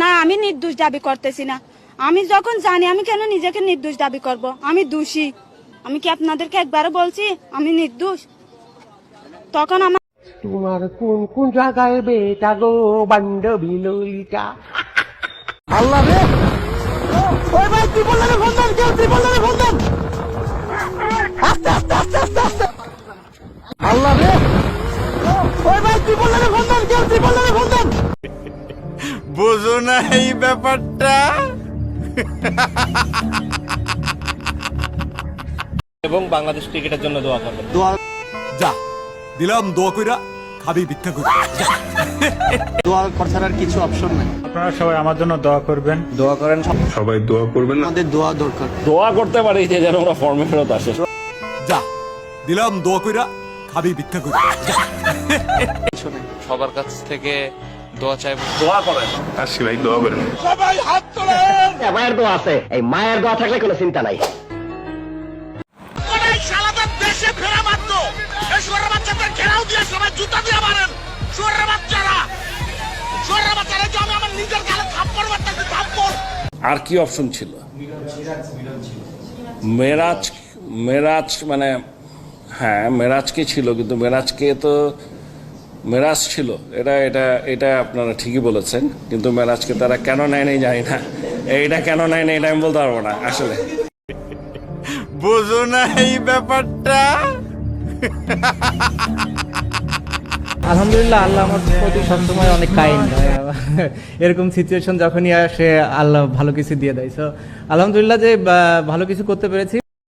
না আমি নির্দোষ দাবি করতেছি না। আমি যখন জানি আমি কেন নিজেকে নির্দোষ দাবি করব? আমি দোষী। আমি কি আপনাদেরকে একবারও বলছি আমি নির্দোষ? তখন আমার তোমার কোন কোন জায়গায় বেটা গো বান্ধবী ললিতা? আল্লাহ রে! ওই ভাই ত্রিপলের বন্ধন কেউ ত্রিপলের বন্ধন আস্তে আস্তে আস্তে আস্তে আস্তে। আল্লাহ রে! ওই ভাই ত্রিপলের বন্ধন কেউ ত্রিপলের না এই ব্যাপারটা? এবং বাংলাদেশ ক্রিকেটের জন্য দোয়া করবেন। যা দিলাম দোয়া কইরা খাবি ভিক্ষা কইরা দোয়া ছাড়ার কিছু অপশন নাই। আপনারা সবাই আমার জন্য দোয়া করবেন। দোয়া করেন সবাই দোয়া করবেন না? আমাদের দোয়া দরকার। দোয়া করতে পারি যে যেন ওরা ফর্মে ফেরত আসে। যা দিলাম দোয়া কইরা খাবি ভিক্ষা নাই সবার কাছ থেকে দোয়া চাইব। দোয়া করেন। আসি ভাই দোয়া করেন। মায়ের দোয়া আছে। এই মায়ের দোয়া থাকলে কোনো চিন্তা নাই। আর কি অপশন ছিল? মেরাজ মেরাজ মানে হ্যাঁ মেরাজকে ছিল কিন্তু মেরাজকে তো মেরাজ ছিল। এটা এটা এটা আপনারা ঠিকই বলেছেন কিন্তু মেরাজকে তারা কেন নেয় নাই জানি না। এইটা কেন নেয় নাই এটা আমি বলতে পারব না আসলে। বোঝো না এই ব্যাপারটা। আলহামদুলিল্লাহ আল্লাহ আমার প্রতি সবসময় অনেক কাইন্ড। এরকম সিচুয়েশন যখনই আসে আল্লাহ ভালো কিছু দিয়ে দেয়। সো আলহামদুলিল্লাহ যে ভালো কিছু করতে পেরেছি।